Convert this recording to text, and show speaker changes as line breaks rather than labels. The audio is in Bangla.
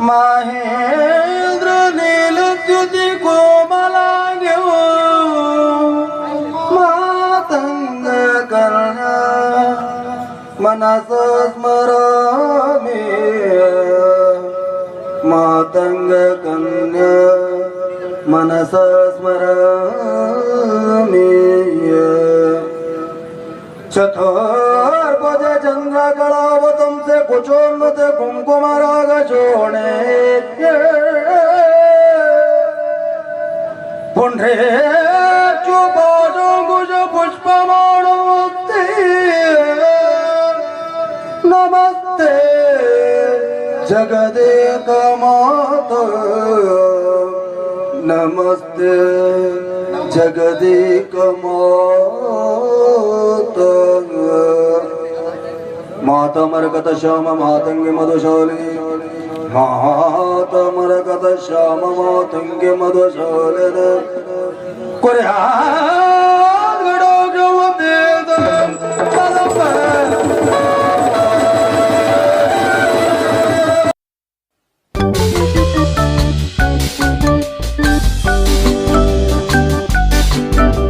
माहेंद्र नीलद्युती कोमला घेऊ मातंग करण्या मनास स्मरामी मातंग कन्या। मनस स्मरामी चंद्र കൊച്ചോർന്നത് കുങ്കുമരാഗോണേ പൊണ്ടേ ചുപാടോ കുജ പുഷ്പമാണോ നമസ്തേ ജഗദേ കമാത നമസ്തേ ജഗദേ കമാ মাতমরকত শ্যাম মাতঙ্গে মধুশৌলি মাতমরকত শ্যাম মাতঙ্গে মধুশৌলি করে হা